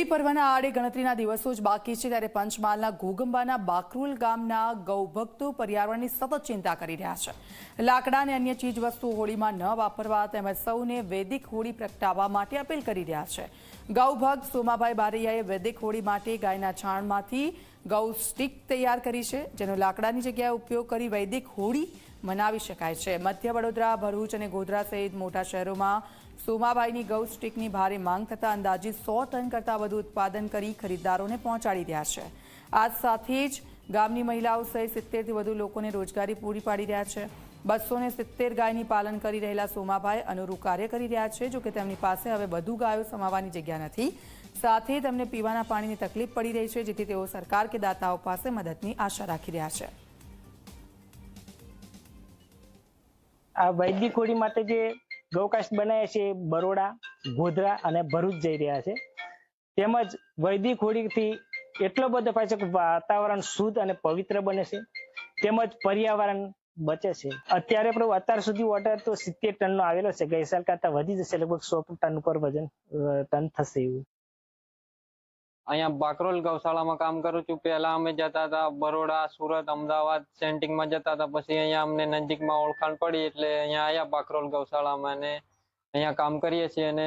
હોળી પર્વના આડે ગણતરીના દિવસો જ બાકી છે ત્યારે પંચમહાલના ઘોગંબાના બાકરુલ ગામના ગૌભક્તો પર્યાવરણની સતત ચિંતા કરી રહ્યા છે. લાકડા અને અન્ય ચીજ વસ્તુઓ હોળીમાં ન વાપરવા તેમજ સૌને વૈદિક હોળી પ્રગટાવવા માટે અપીલ કરી રહ્યા છે. ગૌભક્ત સોમાભાઈ બારૈયાએ વૈદિક હોળી માટે ગાયના છાણમાંથી ગૌ સ્ટિક તૈયાર કરી છે, જેનો લાકડાની જગ્યાએ ઉપયોગ કરી વૈદિક હોળી મનાવી શકાય છે. મધ્ય વડોદરા, ભરૂચ અને ગોધરા સહિત મોટા શહેરોમાં સોમાબાઈની ગૌ સ્ટિકની ભારે માંગ થતાં અંદાજિત સો ટન કરતાં વધુ ઉત્પાદન કરી ખરીદદારોને પહોંચાડી રહ્યા છે. આજ સાથે જ ગામની મહિલાઓ સહિત સિત્તેરથી વધુ લોકોને રોજગારી પૂરી પાડી રહ્યા છે. બસો ને સિત્તેર ગાયની પાલન કરી રહેલા સોમાભાઈ અનુરૂપ કાર્ય કરી રહ્યા છે જોકે તેમની પાસે હવે વધુ ગાયો સમાવવાની જગ્યા નથી. સાથે તેમને પીવાના પાણીની તકલીફ પડી રહી છે, જેથી તેઓ સરકાર કે દાતાઓ પાસે મદદની આશા રાખી રહ્યા છે. આ વૈદિક હોળી માટે જે ગૌકાસ્ટ બનાવ્યા છે, બરોડા, ગોધરા અને ભરૂચ જઈ રહ્યા છે. તેમજ વૈદિક હોળીથી એટલો બધો ફાયદો કે વાતાવરણ શુદ્ધ અને પવિત્ર બને છે. તેમજ પર્યાવરણ બચે છે. અત્યારે પણ અત્યાર સુધી ઓર્ડર તો સિત્તેર ટનનો આવેલો છે. ગઈ સાલ કરતા વધી જશે. લગભગ સો ટન ઉપર વજન ટન થશે એવું. અહીંયા બાકરોલ ગૌશાળામાં કામ કરું છું. પહેલા અમે જતા હતા બરોડા, સુરત, અમદાવાદ, સેન્ટિંગમાં જતા હતા. પછી અહીંયા અમને નજીકમાં ઓળખાણ પડી એટલે અહીંયા આયા બાકરોલ ગૌશાળામાં અને અહીંયા કામ કરીએ છીએ અને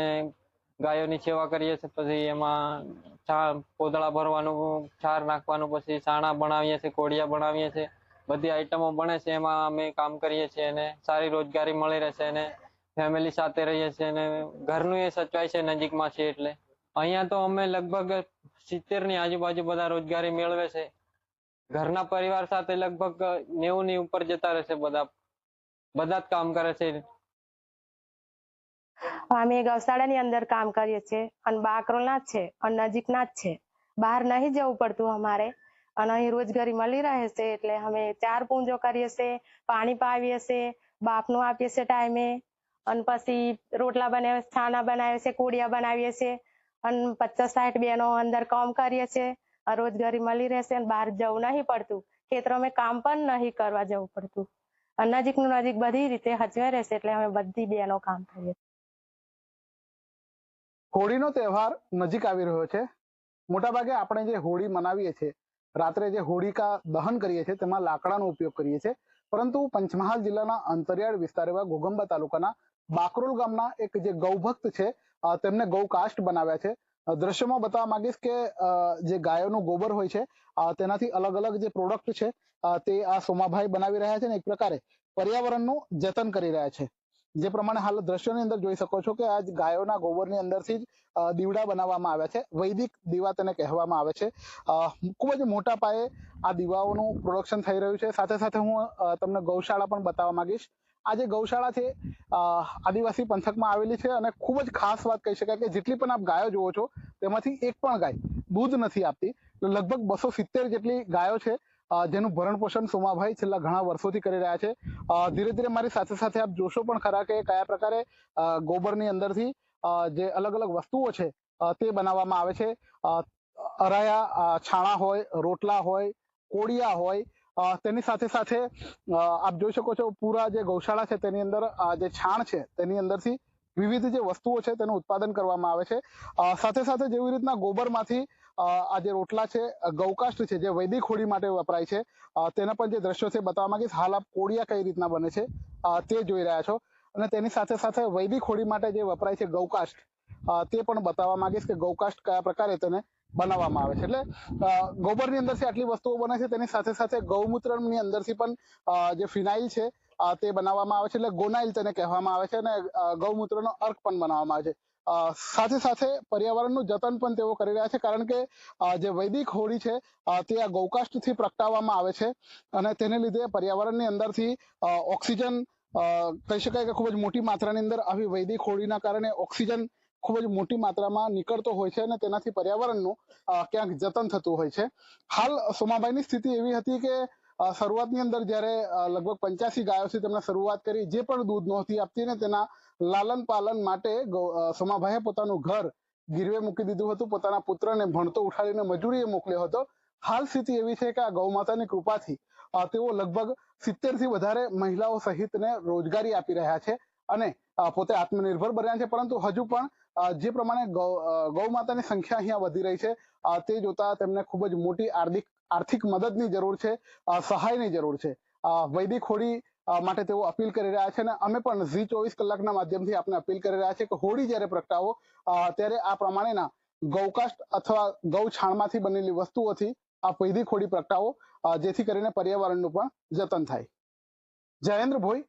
ગાયોની સેવા કરીએ છીએ. પછી એમાં છા પોદળા ભરવાનું છાર નાખવાનું, પછી સાણા બનાવીએ છીએ કોડિયા બનાવીએ છીએ. બધી આઈટમો બને છે. એમાં અમે કામ કરીએ છીએ અને સારી રોજગારી મળી રહેશે અને ફેમિલી સાથે રહીએ છીએ અને ઘરનું એ સચવાય છે, નજીકમાં છે એટલે. અહીંયા તો અમે લગભગ સિત્તેરની આજુબાજુ બધા રોજગારી મેળવે છે. ઘરના પરિવાર સાથે લગભગ નેવું ની ઉપર જતા રહેશે બધા. બધા જ કામ કરે છે. અમે ગૌશાળાની અંદર કામ કરીએ છીએ અને બાકરોલના જ છે અને નજીકના જ છે. બહાર નહીં જવું પડતું અમારે. અને અહીં રોજગારી મળી રહે છે એટલે અમે ચાર પૂંજો કરીએ છીએ, પાણી પાવીએ છીએ બાફનું આપીએ છીએ ટાઈમે. અને પછી રોટલા બનાવીએ છે છાના બનાવીએ છીએ કોડિયા બનાવીએ છીએ. અને પચાસ સાઠ બહેનો અંદર કામ કરીએ છીએ રોજગારી મળી રહેશે અને બહાર જવું નહીં પડતું. ખેતરોમાં કામ પણ નહીં કરવા જવું પડતું. અને નજીકનું નજીક બધી રીતે હચવાઈ રહેશે એટલે અમે બધી બહેનો કામ કરીએ હોળીનો તહેવાર નજીક આવી રહ્યો છે. મોટાભાગે આપણે જે હોળી મનાવીએ છીએ, રાત્રે જે હોળીકા દહન કરીએ છીએ, તેમાં લાકડાનો ઉપયોગ કરીએ છીએ. પરંતુ પંચમહાલ જિલ્લાના અંતરિયાળ વિસ્તાર એવા ઘોગંબા તાલુકાના બાકરોલ ગામના એક જે ગૌભક્ત છે તેમને ગૌ કાસ્ટ બનાવ્યા છે. દ્રશ્યમાં બતાવવા માંગીશ કે જે ગાયોનું ગોબર હોય છે તેનાથી અલગ અલગ જે પ્રોડક્ટ છે તે આ સોમાભાઈ બનાવી રહ્યા છે ને એક પ્રકારે પર્યાવરણનું જતન કરી રહ્યા છે. જે પ્રમાણે હાલ દ્રશ્યની અંદર જોઈ શકો છો કે આજ ગાયોના ગોબરની અંદરથી જ દીવડા બનાવવામાં આવ્યા છે. વૈદિક દીવા તેને કહેવામાં આવે છે. ખૂબ જ મોટા પાયે આ દીવાઓનું પ્રોડક્શન થઈ રહ્યું છે. સાથે સાથે હું તમને ગૌશાળા પણ બતાવવા માંગીશ. આ જે ગૌશાળા છે આદિવાસી પંથકમાં આવેલી છે અને ખૂબ જ ખાસ વાત કહી શકાય કે જેટલી પણ આપ ગાયો જુઓ છો, તેમાંથી એક પણ ગાય દૂધ નથી આપતી. લગભગ બસો સિત્તેર જેટલી ગાયો છે જેનું ભરણ પોષણ સોમાભાઈ છેલ્લા ઘણા વર્ષોથી કરી રહ્યા છે. ધીરે ધીરે મારી સાથે સાથે આપ જોશો પણ ખરા કે કયા પ્રકારે ગોબરની અંદરથી જે અલગ અલગ વસ્તુઓ છે તે બનાવવામાં આવે છે. અરાયા છાણા હોય, રોટલા હોય કોડિયા હોય તેની સાથે સાથે આપ જોઈ શકો છો પૂરા જે ગૌશાળા છે તેની અંદર જે છાણ છે તેની અંદરથી વિવિધ જે વસ્તુઓ છે તેનું ઉત્પાદન કરવામાં આવે છે. સાથે સાથે જેવી રીતના ગોબરમાંથી આ જે રોટલા છે ગૌકાષ્ટ છે જે વૈદિક હોળી માટે વપરાય છે તેના પણ જે દ્રશ્યો છે બતાવવા માંગીશ. હાલ આપ કોડિયા કઈ રીતના બને છે તે જોઈ રહ્યા છો. અને તેની સાથે સાથે વૈદિક હોળી માટે જે વપરાય છે ગૌકાષ્ટ તે પણ બતાવવા માંગીશ કે ગૌકાષ્ટ કયા પ્રકારે તેને બનાવવામાં આવે છે. એટલે ગોબરની અંદરથી આટલી વસ્તુઓ બને છે, તેની સાથે સાથે ગૌમૂત્રની અંદરથી પણ જે ફિનાઇલ છે તે બનાવવામાં આવે છે. એટલે ગોનાઇલ તેને કહેવામાં આવે છે અને ગૌમૂત્રનો અર્ક પણ બનાવવામાં આવે છે. સાથે સાથે પર્યાવરણનું જતન પણ તેઓ કરી રહ્યા છે, કારણ કે જે વૈદિક હોળી છે તે આ ગૌકાષ્ટથી પ્રગટાવવામાં આવે છે અને તેને લીધે પર્યાવરણની અંદરથી ઓક્સિજન કહી શકાય કે ખૂબ જ મોટી માત્રાની અંદર આવી વૈદિક હોળીના કારણે ઓક્સિજન ખૂબ જ મોટી માત્રામાં નીકળતો હોય છે અને તેનાથી પર્યાવરણનું ક્યાંક જતન થતું હોય છે. હાલ સોમાભાઈની સ્થિતિ એવી હતી કે શરૂઆતની અંદર જ્યારે લગભગ પંચ્યાસી ગાયોથી તેમણે શરૂઆત કરી, જે પણ દૂધ નહોતી આપતી ને તેના લાલન પાલન માટે સોમાભાઈએ પોતાનું ઘર ગીરવે મૂકી દીધું હતું, પોતાના પુત્રને ભણતો ઉઠાડીને મજૂરીએ મોકલ્યો હતો. હાલ સ્થિતિ એવી છે કે આ ગૌ માતાની કૃપાથી તેઓ લગભગ સિત્તેરથી વધારે મહિલાઓ સહિતને રોજગારી આપી રહ્યા છે અને પોતે આત્મનિર્ભર બન્યા છે, પરંતુ હજુ પણ જે પ્રમાણે ગૌ માતાની સંખ્યા અહીંયા વધી રહી છે. તે જોતા તેમને ખૂબ જ મોટી આર્થિક આર્થિક મદદની જરૂર છે સહાયની જરૂર છે. વૈદિક હોળી માટે તેઓ અપીલ કરી રહ્યા છે અને અમે પણ ઝી ચોવીસ કલાકના માધ્યમથી આપણે અપીલ કરી રહ્યા છે કે હોળી જ્યારે પ્રગટાવો ત્યારે આ પ્રમાણેના ગૌકાષ્ટ અથવા ગૌ છાણમાંથી બનેલી વસ્તુઓથી આ વૈદિક હોળી પ્રગટાવો જેથી કરીને પર્યાવરણનું પણ જતન થાય. જયેન્દ્ર ભોઈ